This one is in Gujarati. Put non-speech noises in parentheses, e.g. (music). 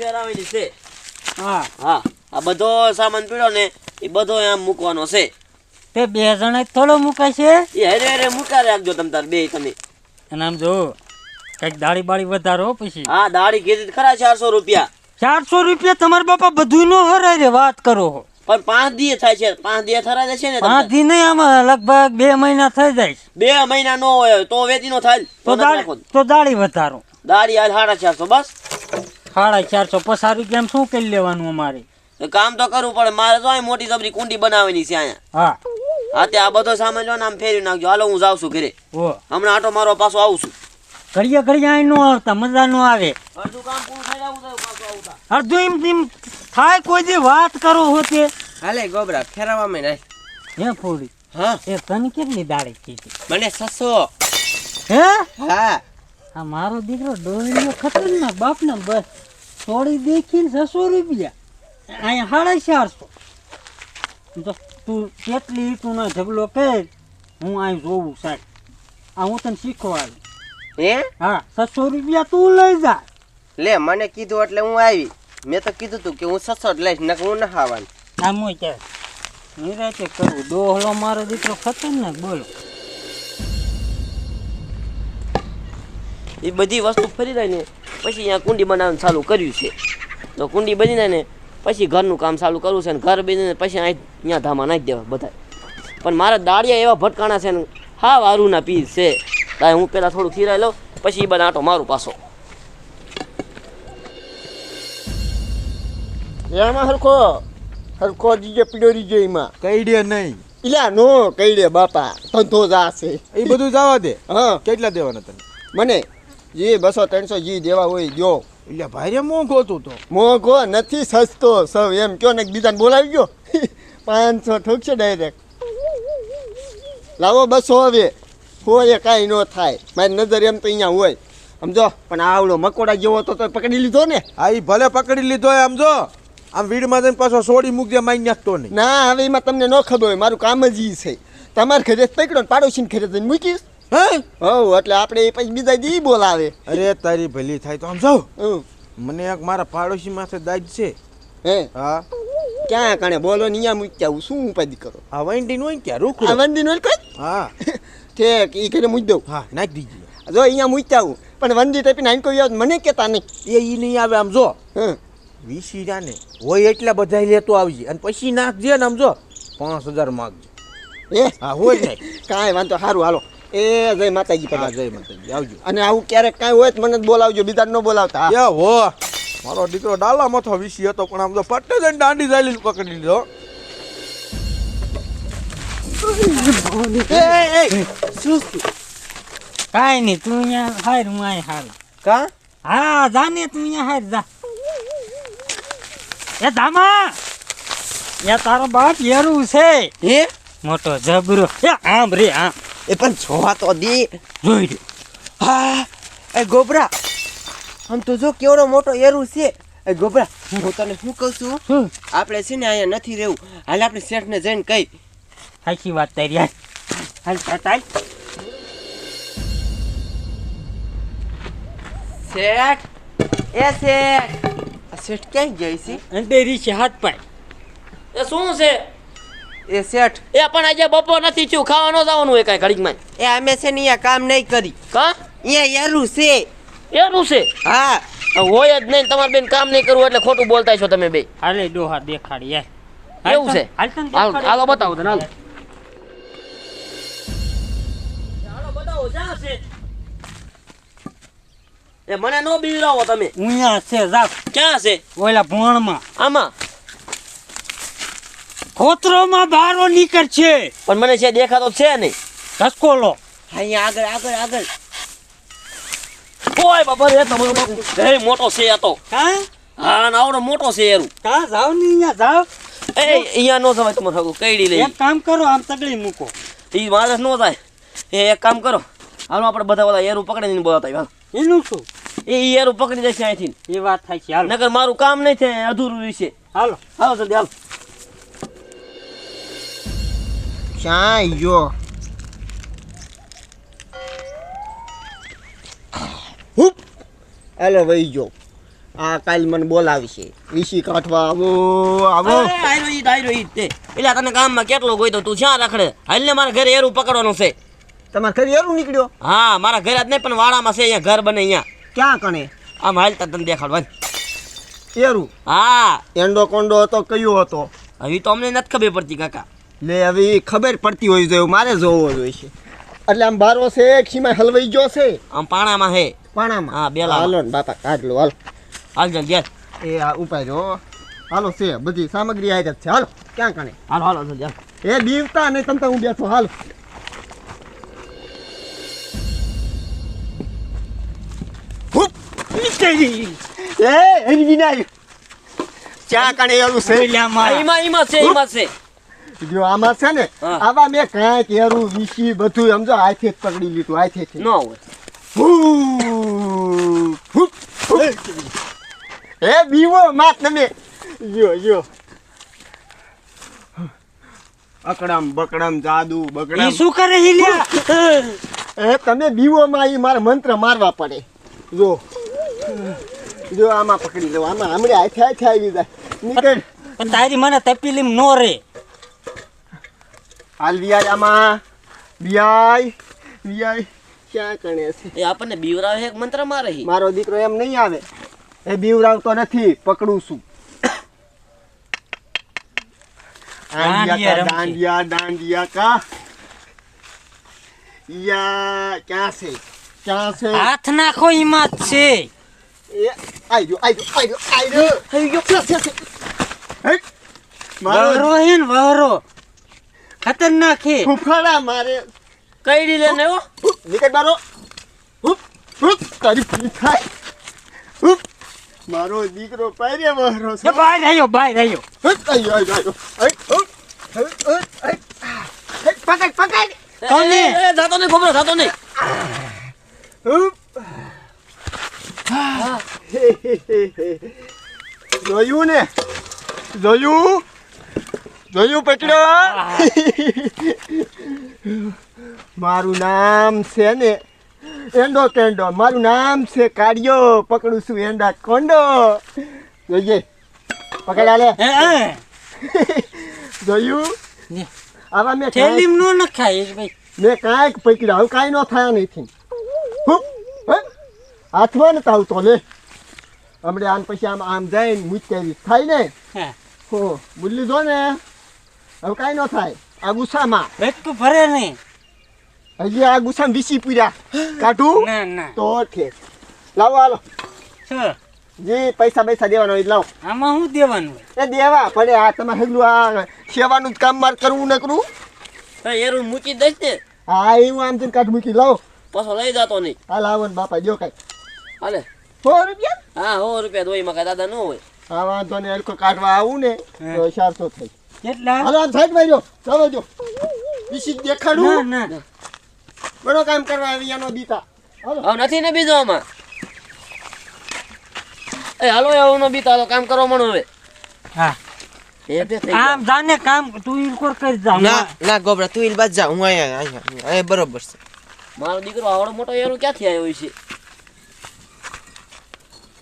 ફેરાવેલી છે. હા. હા આ બધો સામાન પીડો ને એ બધો એમ મૂકવાનો છે. તે બે જણા થોડો મુકાય છે? એ હરે હરે મૂકા રાખજો તમ તાર બે તમે. અને આમ જો કંઈક દાડી બાળી વધારો પછી. હા દાડી કીધી ખરા ચારસો રૂપિયા. ચારસો રૂપિયા તમારા બાપા બધું નો હરાય રે વાત કરો પણ પાંચ દી થાય છે પાંચ દી થરા છે ને. પાંચ દી નહીં આમાં લગભગ બે મહિના થઈ જાય બે મહિના નો હોય તો વેચી નો થાય. તો દાડી દાળી વધારો. દાઢી હાલ સાડા ચારસો બસ. સાડા ચારસો પચાસ રૂપિયા શું કરી લેવાનું અમારે? કામ તો કરવું પડે. મારે તો અહીં મોટી જબરી કુંડી બનાવવાની છે અહીંયા. હા. હા તે આ બધો સામાન જો આમ ફેરવી નાખજો. હાલો હું જાઉં છું ઘરે. હમણાં આટો મારો પાછો આવું છું. ઘડિયા ઘડિયા અહીં નો આવતા મજા નો આવે. અડધું કામ પૂરું થઈ જવું તો પાછું આવતા. અડધું એમ તેમ થાય કોઈ જે વાત કરો હોતે હાલે ગોબરા ફેરવામાં નાખ હે ફોડી. હા. એ તને કેટલી દાળી કીધી? મને સસો હે? હા. આ મારો દીકરો ડોળીઓ ખતરનાક બાપના બસ. થોડી દેખીને છસો રૂપિયા. અહીંયા સાડા ચારસો. તો તું કેટલી ઈટુનો ઝગલો કર હું અહીં જોઉં સાહેબ. આ હું તને શીખવાડું. હે? હા છસો રૂપિયા તું લઈ જા. લે મને કીધું એટલે હું આવી. મેં તો કીધું તું કે હું છસો જ લઈશ નકર હું ના ખાવાનું આમ હું કે નિરાતે કરવું ડોહલો મારો દીકરો ખતરનાક બોલો. એ બધી વસ્તુ ફરી જાય ને. પછી અહીંયા કુંડી બનાવવાનું ચાલુ કર્યું છે. તો કુંડી બની ને પછી ઘરનું કામ ચાલુ કરવું છે ને ઘર બનીને પછી અહીં અહીંયા ધામા નાખી દેવા બધા પણ મારા દાળિયા એવા ભટકાણા છે ને હા વારુના પીસ છે. તાય હું પહેલાં થોડું ખીરાઈ લઉં પછી એ બધા આટો મારું પાછો. એમાં હરખો હરખો જીજે પીડ્યો રીજે એમાં. કઈડે નહીં. ઇલા નો કઈડે બાપા ધંધો જાશે. એ બધું જવા દે. હા. કેટલા દેવાના તને? મને જે બસો ત્રણસો જી દેવા હોય ગયો. એટલે ભાઈ રે મોંઘો તું તો. મોંઘો નથી સસ્તો સૌ એમ કયો ને બીજાને બોલાવી ગયો. (laughs) પાંચસો ઠોકશે ડાયરેક્ટ લાવો બસો હવે. હોય કાંઈ ન થાય. મારી નજર એમ તો અહીંયા હોય. સમજો? પણ આવડો મકોડા જેવો તો પકડી લીધો ને. હા એ ભલે પકડી લીધો આમ જો. આમ વીડમાં જઈને પાછો સોડી મૂકજે માઈ નાખતો નહીં. ના હવે એમાં તમને ન ખબર હોય મારું કામ જ એ છે. તમારે ઘરે પકડો ને પાડોશીને ઘરે જઈને મૂકીશ. હવ એટલે આપણે પછી બીજા દી બોલાવે. અરે તારી ભલી થાય તો આમ જાઉં. મને એક મારા પાડોશી માથે દાજ છે. હે? હા. ક્યાં કાણે બોલો ને અહીંયા મૂકી શું ઉપાધિ કરો? આ વંડી નો ક્યાં? ક્યાં આ વંડી નો કોઈ? હા. (laughs) ઠેક ઈ કરીને મૂકી દઉં. હા નાખી દીજે. જો અહીંયા મૂક્યા હું પણ વંદી ટાઈપી નાઈન કોઈ યાદ મને કેતા નહીં. એ ઈ નહીં આવે આમ જો. હં. વીસી ને હોય એટલા બધા લેતો આવજે. અને પછી નાખજે ને આમ જો. પાંચ હજાર માગજે. એ હા હોય કાંઈ વાંધો સારું હાલો. એ જય માતાજી પણ જય માતાજી. આવજો. અને આવું ક્યારેક કાંઈ હોય તો મને જ બોલાવજો બીજાને ન બોલાવતા યા એ હો મારો દીકરો ડાલા મથો વીસી હતો પણ આમ તો પટ્ટે જઈને દાંડી જાલી પકડી લીધો? કાંઈ નહીં તું અહીંયા હાર હું અહીં હાર. કા? હા જાને તું અહીંયા હાર જા. એ ધામા! એ તારો બાપ યેરું છે. એ મોટો જબરો. એ આમ રે આમ. એ પણ જોવા તો દે. જોઈ લે. હા એ ગોબરા. આમ તો જો કેવડો મોટો એરું છે. એ ગોબરા હું તને શું કહું છું? આપણે છે ને અહીંયા નથી રહેવું. હાલ આપણે શેઠને જઈને કહી. સાચી વાત તારી યાર. હાલ ચાલ શેઠ. એ શેઠ. શેઠ ક્યાંય જાય છે? અંધેરી છે હાથ પાય. એ શું છે? એ શેઠ. એ પણ આજે બપોર નથી થયું ખાવાનો ન જવાનું હોય કાંઈ ઘડીકમાં. એ અમે છે ને અહીંયા કામ નહીં કરી. કા? અહીંયા એરું છે. એનું છે? હા. હોય જ નહીં તમારે બેન કામ નહીં કરવું એટલે ખોટું બોલતા છો તમે બે. હાલે ડોહા દેખાડી યાર એવું છે? હાલ હાલો હાલો બતાવો તને હાલો. હાલો બતાવો જ્યાં છે. એ મને નો બીવરાવો તમે. અહીંયા છે જા. ક્યાં છે? ઓલા ભોણમાં આમાં? ખોતરોમાં બારો નીકળ છે. પણ મને છે દેખાતો છે નહીં. ધસકોલો અહીંયા આગળ આગળ આગળ. ઓય બાબા રે તમારો બાપુ એ મોટો છે આ તો હા હા આવડો મોટો છે એરું કા જાવ ને અહીંયા જાવ. એ અહીંયા નો સમય તમારે હગું કઈડી લઈ. એક કામ કરો આમ તગડી મૂકો. ઈ માણસ નો થાય એ એક કામ કરો. હાલો આપણે બધા બધા એરું પકડીને બોલાતા હાલ. એનું શું? એ એરું પકડી જશે અહીંથી. એ વાત થાય છે હાલ. નકર મારું કામ નહીં થાય અધૂરું રહેશે હાલો. હાલો જલ્દી હાલો. ક્યાંય ગયો હુપ હાલો વહી ગયો આ કાલ મને બોલાવશે વીસી કાઢવા આવો આવો આયરો ઈ આયરો ઈ તે એટલે તને ગામમાં કેટલો ગોઈ તો તું ક્યાં રખડે હાલને મારા ઘરે એરું પકડવાનું છે તમારા ઘરે એરું નીકળ્યો હા મારા ઘરે જ નહીં પણ વાડામાં છે અહીંયા ઘર બને અહીંયા ક્યાં કણે આમ હાલતા તને દેખાડવા એરું હા એંડો કોંડો હતો કયો હતો હવે તો અમને નથી ખબર પડતી કાકા લે હવે ખબર પડતી હોય તો મારે જોવો જોઈએ એટલે આમ બારો છે ખીમાં હલવાઈ ગયો છે? આમ પાણામાં હે. પાણામાં? હા, બેલામાં. હાલો ને બાપા કાઢ લો હાલ. હાલ ચાલ ગયા એ આ ઉપાય જો હાલો છે બધી સામગ્રી આવી છે. હાલો ક્યાં કણે? હાલો હાલો ચાલ ચાલ એ બીવતા નહીં તમતા હું બેઠો હાલ. હુપ! એ એની વિનાય. ક્યાં કણે એરું છે? ઈમાં ઈમાં છે ઈમાં છે. જો આમાં છે ને આવા મેં કાંઈક એરું વીસી બધું સમજો હાથે જ પકડી લીધું હાથે ન હોય! એ બીવો માત તમે. જો જો અકડમ બકડમ જાદુ બકડામ. શું કરે એ તમે બીવો માં ઈ મારે મંત્ર મારવા પડે. જો. જો આમાં પકડી લો આમાં હમણે હાથે હાથે આવી જાય. નીકળ. તારી મને તપીલીમ નો રે. હાલ વિયાય આમાં. વિયાય વિયાય ક્યાં કણે છે? એ આપણને બીવરાવે એક મંત્ર મારે મારો દીકરો એમ નહીં આવે. એ બીવરાવતો નથી પકડું છું. દાંડિયા દાંડિયા દાંડિયા કા? યા ક્યાં છે? ક્યાં છે? હાથ નાખો ઈમાં છે. એ આઈ આઈ આઈ આઈ ગયો. મારો રોહિન વહરો ખતરનાક હે ફૂફાડા મારે. કઈડી લેને હો? વિકેટ નીકળ મારો. હુપ, હુપ, તારી ફી થાય હુપ. મારો દીકરો પાયરે મારો છે. બહાર આવ્યો બહાર આવ્યો હુપ, આયો, આયો, આયો. પકડ પકડ. કોને? એ, એ, જાતો નહીં ગોબરો જાતો નહીં. હુપ. જોયું ને? જોયું? જોયું પકડ્યો મારું નામ છે ને એંડો કેંડો મારું નામ છે કાઢ્યો પકડું છું એંડા કોંડો. જોઈએ પકડા લે. જોયું? આવા મેં થેલીમ નો નખાય ભાઈ. મેં કાંઈક પકડ્યા. હવે કાંઈ ન થયા નથી. હે? હાથમાં ને તાવ તો લે. હમણાં આમ પછી આમ આમ જઈને મૂકી થાય ને? હો. બોલી જો ને. હવે કાંઈ ન થાય. આ ગુસ્સામાં. બેટકું ભરે નહીં. હજી આ ગુસ્સામાં વીસી પૂર્યા કાઢું? ના ના. તો ઠીક લાવો હાલો. છ. જે પૈસા પૈસા દેવાનો હોય એ લાવો. આમાં શું દેવાનું એ દેવા પડે આ તમારે હગલું આ સેવાનું જ કામ માર કરવું ને કરું તો એરું મૂકી દઈશ ને. હા એવું આમ જઈને કાઢ મૂકી લાવો. પાછો લઈ જાતો નહીં. હા લાવો ને બાપા જો કાંઈ. હાલે. સો રૂપિયા? હા સો રૂપિયા દોઈમાં કાંઈ દાદા ન હોય. હા વાંધો ને હલકો કાઢવા આવું ને તો ચારસો થઈ. કેટલા હાલો આમ સાઈડમાં ચાલો જો. વિશી દેખાડું. ના બડો કામ કરવા આવી આનો દીતા. હાલો. નથી ને બીજો આમાં? એ હાલો બીતા હાલો કામ કરો મણો હવે. હા. આમ જાને કામ તું ઈનકોર કરી જા ના ના ગોબરા તું ઈ બાજ જા હું અહીંયા અહીંયા અહીંયા બરોબર છે. મારો દીકરો આવડો મોટો એનું ક્યાંથી આવ્યો છે?